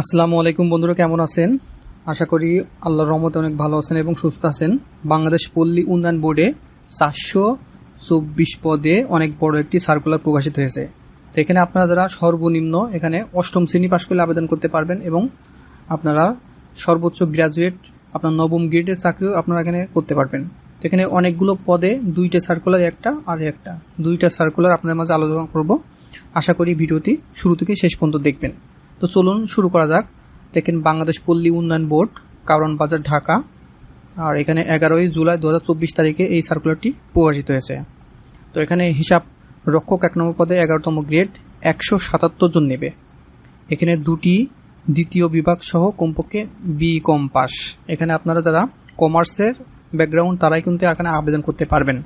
আসসালামু আলাইকুম বন্ধুরা, কেমন আছেন? আশা করি আল্লাহর রহমতে অনেক ভালো আছেন এবং সুস্থ আছেন। বাংলাদেশ পল্লী উন্নয়ন বোর্ডে চারশো চব্বিশ পদে অনেক বড় একটি সার্কুলার প্রকাশিত হয়েছে। তো এখানে আপনারা যারা সর্বনিম্ন এখানে অষ্টম শ্রেণি পাশ করলে আবেদন করতে পারবেন এবং আপনারা সর্বোচ্চ গ্র্যাজুয়েট আপনার নবম গ্রেডের চাকরিও আপনারা এখানে করতে পারবেন। তো এখানে অনেকগুলো পদে দুইটা সার্কুলার একটা আর একটা। দুইটা সার্কুলার আপনাদের মাঝে আলোচনা করব। আশা করি ভিডিওটি শুরু থেকে শেষ পর্যন্ত দেখবেন। তো চলুন শুরু করা যাক। দেখেন বাংলাদেশ পল্লী উন্নয়ন বোর্ড কারণ বাজার, ঢাকা। আর এখানে এগারোই জুলাই দু হাজার চব্বিশ তারিখে এই সার্কুলারটি প্রকাশিত হয়েছে। তো এখানে হিসাব রক্ষক এক নম্বর পদে এগারোতম গ্রেড একশো সাতাত্তর জন নেবে। এখানে দুটি দ্বিতীয় বিভাগ সহ কমপক্ষে বি কম পাস। এখানে আপনারা যারা কমার্সের ব্যাকগ্রাউন্ড তারাই কিন্তু এখানে আবেদন করতে পারবেন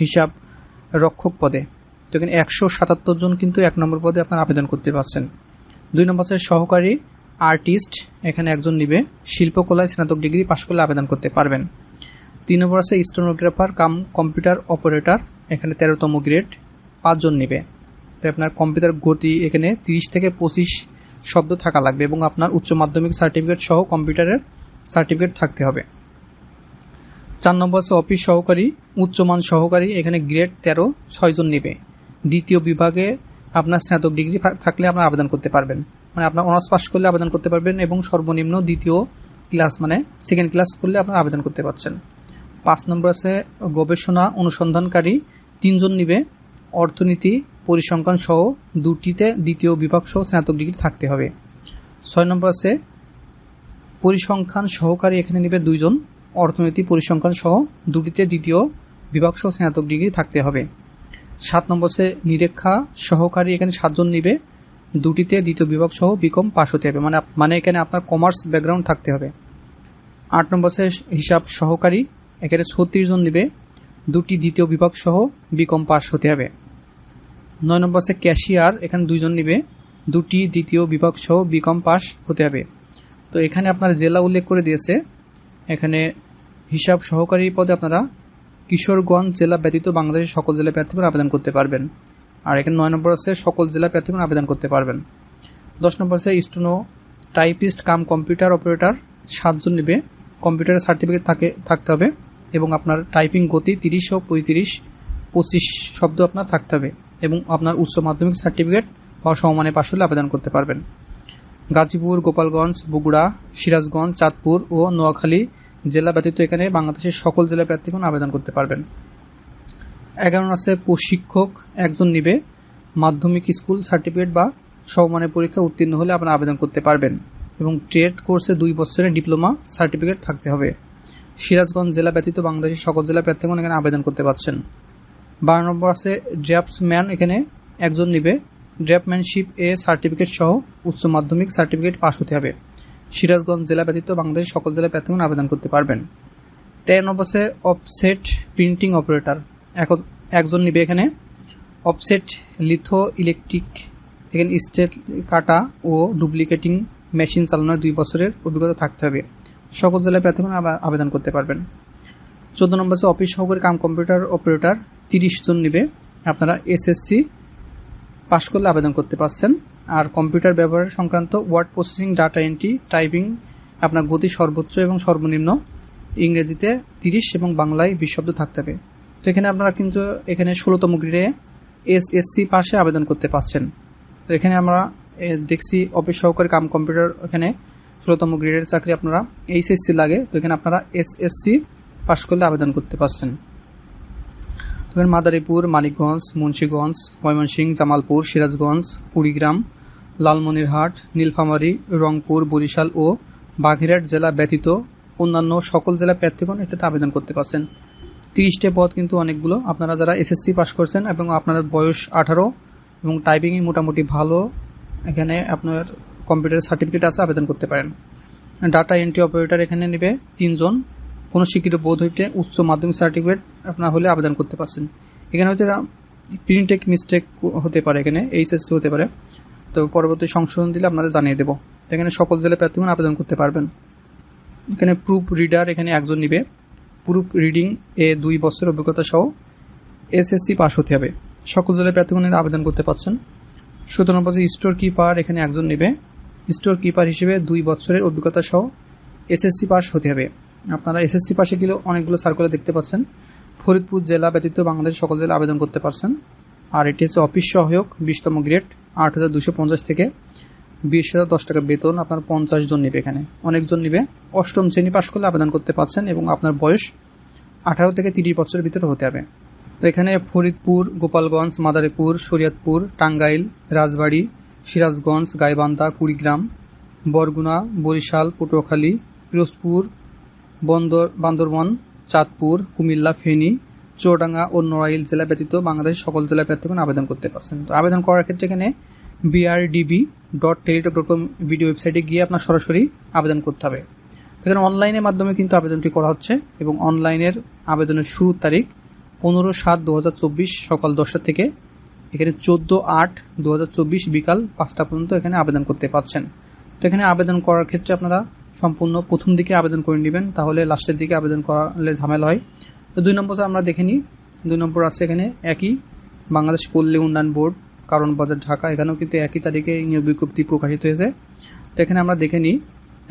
হিসাব রক্ষক পদে। তো এখানে একশো সাতাত্তর জন কিন্তু এক নম্বর পদে আপনারা আবেদন করতে পারছেন। দুই নম্বর আছে সহকারী আর্টিস্ট, এখানে একজন নিবে। শিল্পকলায় স্নাতক ডিগ্রি পাশ করলে আবেদন করতে পারবেন। তিন নম্বর আছে স্টোনোগ্রাফার কাম কম্পিউটার অপারেটর, এখানে তেরোতম গ্রেড, পাঁচজন নিবে। তো আপনার কম্পিউটার গতি এখানে তিরিশ থেকে পঁচিশ শব্দ থাকা লাগবে এবং আপনার উচ্চ মাধ্যমিক সার্টিফিকেট সহ কম্পিউটারের সার্টিফিকেট থাকতে হবে। চার নম্বর আছে অফিস সহকারী, উচ্চমান সহকারী, এখানে গ্রেড তেরো, ছয়জন নেবে। দ্বিতীয় বিভাগে আপনার স্নাতক ডিগ্রি থাকলে আপনার আবেদন করতে পারবেন। মানে আপনার অনার্স পাস করলে আবেদন করতে পারবেন এবং সর্বনিম্ন দ্বিতীয় ক্লাস মানে সেকেন্ড ক্লাস করলে আপনার আবেদন করতে পারছেন। পাঁচ নম্বর আছে গবেষণা অনুসন্ধানকারী। তিনজন নিবে অর্থনীতি, পরিসংখ্যান সহ দুটিতে দ্বিতীয় বিভাগ সহ স্নাতক ডিগ্রি থাকতে হবে। ছয় নম্বর আছে পরিসংখ্যান সহকারী, এখানে নিবে দুইজন। অর্থনীতি, পরিসংখ্যান সহ দুটিতে দ্বিতীয় বিভাগ সহ স্নাতক ডিগ্রি থাকতে হবে। সাত নম্বর আছে নিরীক্ষা সহকারী এখানে সাতজন নিবে, দুটিতে দ্বিতীয় বিভাগ সহ বিকম পাস হতে হবে। মানে মানে এখানে আপনার কমার্স ব্যাকগ্রাউন্ড থাকতে হবে। আট নম্বর আছে হিসাব সহকারী, এখানে ছত্রিশ জন নিবে, দুটি দ্বিতীয় বিভাগ সহ বিকম পাস হতে হবে। নয় নম্বর আছে ক্যাশিয়ার এখানে দুইজন নিবে, দুটি দ্বিতীয় বিভাগ সহ বিকম পাস হতে হবে। তো এখানে আপনার জেলা উল্লেখ করে দিয়েছে, এখানে হিসাব সহকারী পদে আপনারা কিশোরগঞ্জ জেলা ব্যতীত বাংলাদেশের সকল জেলা প্রার্থীগণ আবেদন করতে পারবেন। আর এখানে নয় নম্বর আছে, সকল জেলা প্রার্থীগণ আবেদন করতে পারবেন। দশ নম্বর আছে স্টুনো টাইপিস্ট কাম কম্পিউটার অপারেটর সাতজন নেবে। কম্পিউটারের সার্টিফিকেট থাকে, থাকতে হবে এবং আপনার টাইপিং গতি তিরিশ ও পঁয়ত্রিশ, পঁচিশ শব্দ আপনার থাকতে হবে এবং আপনার উচ্চ মাধ্যমিক সার্টিফিকেট বা সমমানে পাশ হলে আবেদন করতে পারবেন। গাজীপুর, গোপালগঞ্জ, বগুড়া, সিরাজগঞ্জ, চাঁদপুর ও নোয়াখালী জেলা ব্যতীত এখানে বাংলাদেশের সকল জেলা প্রার্থীগণ আবেদন করতে পারবেন। এগারো আছে, প্রশিক্ষক একজন নিবে। মাধ্যমিক স্কুল সার্টিফিকেট বা সমমানের পরীক্ষা উত্তীর্ণ হলে আপনারা আবেদন করতে পারবেন এবং ট্রেড কোর্সে দুই বছরের ডিপ্লোমা সার্টিফিকেট থাকতে হবে। সিরাজগঞ্জ জেলা ব্যতীত বাংলাদেশের সকল জেলা প্রার্থীগণ এখানে আবেদন করতে পারছেন। বারো নম্বর আছে, ড্রাফটসম্যান এখানে একজন নিবে। ড্রাফটম্যানশিপ এ সার্টিফিকেট সহ উচ্চ মাধ্যমিক সার্টিফিকেট পাশ হতে হবে। সিরাজগঞ্জ জেলা ব্যতীত বাংলাদেশের সকল জেলা প্রার্থীগণ আবেদন করতে পারবেন। তেরো নম্বর অফসেট প্রিন্টিং অপারেটর। একজন নিবে এখানে। অফসেট লিথো ইলেকট্রিক এখানে স্টেট কাটা ও ডুপ্লিকেটিং মেশিন চালানোর দুই বছরের অভিজ্ঞতা থাকতে হবে। সকল জেলায় প্রার্থীগণ আবেদন করতে পারবেন। চোদ্দ নম্বর আছে, অফিস সহকারী কাম কম্পিউটার অপারেটর, তিরিশ জন নিবে। আপনারা এসএসসি পাশ করলে আবেদন করতে পারছেন। আর কম্পিউটার ব্যবহার সংক্রান্ত word processing, data entry, typing আপনার গতি সর্বোচ্চ এবং সর্বনিম্ন। ইংরেজিতে তিরিশ এবং বাংলায় বিশ শব্দ থাকতে হবে। তো এখানে আপনারা কিন্তু এখানে ষোলোতম গ্রেডে এস এসসি পাশে আবেদন করতে পারছেন। তো এখানে আমরা দেখছি অফিস সহকারী কাম কম্পিউটার এখানে ষোলোতম গ্রেডের চাকরি আপনারা, এইচএসসি লাগে। তো এখানে আপনারা এসএসসি পাশ করলে আবেদন করতে পারছেন। এখানে মাদারীপুর, মানিকগঞ্জ, মুন্সীগঞ্জ, ময়মনসিংহ, জামালপুর, সিরাজগঞ্জ, কুড়িগ্রাম, লালমনিরহাট, নীলফামারী, রংপুর, বরিশাল ও বাঘেরহাট জেলা ব্যতীত অন্যান্য সকল জেলা প্রার্থীগণ এটাতে আবেদন করতে পারছেন। তিরিশটা পদ কিন্তু অনেকগুলো। আপনারা যারা এসএসসি পাস করছেন এবং আপনাদের বয়স আঠারো এবং টাইপিংয়ে মোটামুটি ভালো, এখানে আপনার কম্পিউটার সার্টিফিকেট আছে, আবেদন করতে পারেন। ডাটা এন্ট্রি অপারেটর এখানে নেবে তিনজন। কোনো স্বীকৃত বোধ হইতে উচ্চ মাধ্যমিক সার্টিফিকেট আপনার হলে আবেদন করতে পারছেন। এখানে হয়তো প্রিন্টেক মিস্টেক হতে পারে এখানে এইচএসসি হতে পারে। তো পরবর্তী সংশোধন দিলে আপনাদের জানিয়ে দেবো। এখানে সকল জেলা প্রার্থীগণ আবেদন করতে পারবেন। এখানে প্রুফ রিডার এখানে একজন নিবে। প্রুফ রিডিং এ দুই বছরের অভিজ্ঞতা সহ এসএসসি পাস হতে হবে। সকল জেলায় প্রার্থীগণের আবেদন করতে পারছেন। সতেরো নম্বর স্টোর কিপার এখানে একজন নেবে। স্টোর কিপার হিসেবে দুই বছরের অভিজ্ঞতা সহ এসএসসি পাস হতে হবে। আপনারা এসএসসি পাশে গেলে অনেকগুলো সার্কুলার দেখতে পাচ্ছেন। ফরিদপুর জেলা ব্যতীত বাংলাদেশ সকল জেলা আবেদন করতে পারছেন। আর এটি হচ্ছে অফিস সহায়ক, বিশতম গ্রেড আট হাজার দুশো পঞ্চাশ থেকে বিশ হাজার দশ টাকা বেতন আপনার পঞ্চাশ জন নেবে এখানে। অনেকজন নেবে। অষ্টম শ্রেণি পাশ করলে আবেদন করতে পারছেন এবং আপনার বয়স আঠারো থেকে তিরিশ বছরের ভিতরে হতে হবে। তো এখানে ফরিদপুর, গোপালগঞ্জ, মাদারীপুর, শরীয়তপুর, টাঙ্গাইল, রাজবাড়ী, সিরাজগঞ্জ, গাইবান্ধা, কুড়িগ্রাম, বরগুনা, বরিশাল, পটুয়াখালী, পিরোজপুর বন্দর, বান্দরবন, চাঁদপুর, কুমিল্লা, ফেনী, চুয়াডাঙ্গা ও নড়াইল জেলা ব্যতীত বাংলাদেশ সকল জেলা প্রার্থীগণ আবেদন করতে পারছেন। তো আবেদন করার ক্ষেত্রে এখানে BRDB dot Teletalk dot com video ওয়েবসাইটে গিয়ে আপনার সরাসরি আবেদন করতে হবে। এখানে অনলাইনের মাধ্যমে কিন্তু আবেদনটি করা হচ্ছে এবং অনলাইনের আবেদনের শুরুর তারিখ পনেরো সাত দু হাজার চব্বিশ সকাল দশটা থেকে এখানে চোদ্দ আট দু হাজার চব্বিশ বিকাল পাঁচটা পর্যন্ত এখানে আবেদন করতে পারছেন। তো এখানে আবেদন করার ক্ষেত্রে আপনারা সম্পূর্ণ প্রথম দিকে আবেদন করে নেবেন, তাহলে লাস্টের দিকে আবেদন করালে ঝামেলা হয়। তো দুই নম্বর আমরা দেখে নিই। দুই নম্বর আছে এখানে একই, বাংলাদেশ পল্লী উন্নয়ন বোর্ড, কারণ বাজার ঢাকা, এখানেও কিন্তু একই তারিখে নিয়োগ বিজ্ঞপ্তি প্রকাশিত হয়েছে। তো এখানে আমরা দেখে নিই,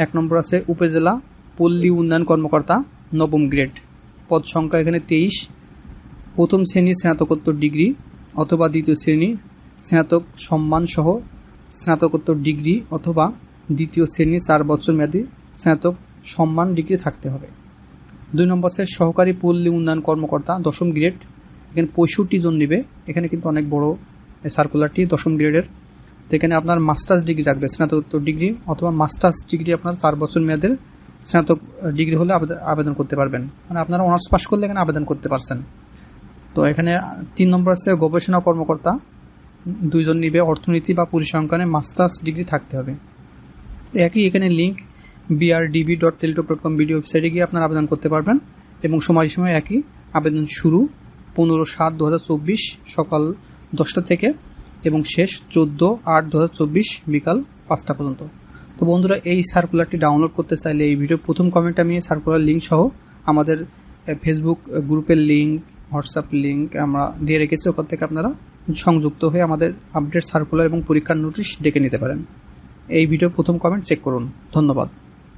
এক নম্বর আছে উপজেলা পল্লী উন্নয়ন কর্মকর্তা, নবম গ্রেড। পদ সংখ্যা এখানে তেইশ, প্রথম শ্রেণি স্নাতকোত্তর ডিগ্রি অথবা দ্বিতীয় শ্রেণি স্নাতক সম্মান সহ স্নাতকোত্তর ডিগ্রি অথবা দ্বিতীয় শ্রেণি চার বছর মেয়াদী স্নাতক সম্মান ডিগ্রি থাকতে হবে। দুই নম্বর আছে সহকারী পল্লী উন্নয়ন কর্মকর্তা দশম গ্রেড। এখানে পঁয়ষট্টি জন নেবে। এখানে কিন্তু অনেক বড় সার্কুলারটি দশম গ্রেডের। তো এখানে আপনার মাস্টার্স ডিগ্রি রাখবে স্নাতকোত্তর ডিগ্রি অথবা মাস্টার্স ডিগ্রি আপনার চার বছর মেয়াদের স্নাতক ডিগ্রি হলে আবেদন করতে পারবেন। মানে আপনারা অনার্স পাস করলে এখানে আবেদন করতে পারছেন। তো এখানে তিন নম্বর আছে গবেষণা কর্মকর্তা। দুইজন নিবে, অর্থনীতি বা পরিসংখ্যানে মাস্টার্স ডিগ্রি থাকতে হবে। একই এখানে link BRDB dot Teletalk dot com video ওয়েবসাইটে গিয়ে আপনারা আবেদন করতে পারবেন এবং সময় সময় একই। আবেদন শুরু পনেরো সাত দু সকাল দশটা থেকে এবং শেষ চোদ্দ আট দু বিকাল পাঁচটা পর্যন্ত। তো বন্ধুরা, এই সার্কুলারটি ডাউনলোড করতে চাইলে এই ভিডিও প্রথম কমেন্টে আমি সার্কুলার লিঙ্ক সহ আমাদের ফেসবুক গ্রুপের লিঙ্ক হোয়াটসঅ্যাপ লিঙ্ক আমরা দিয়ে রেখেছি। ওখান থেকে আপনারা সংযুক্ত হয়ে আমাদের আপডেট সার্কুলার এবং পরীক্ষার নোটিশ ডেকে নিতে পারেন। এই ভিডিও প্রথম কমেন্ট চেক করুন। ধন্যবাদ।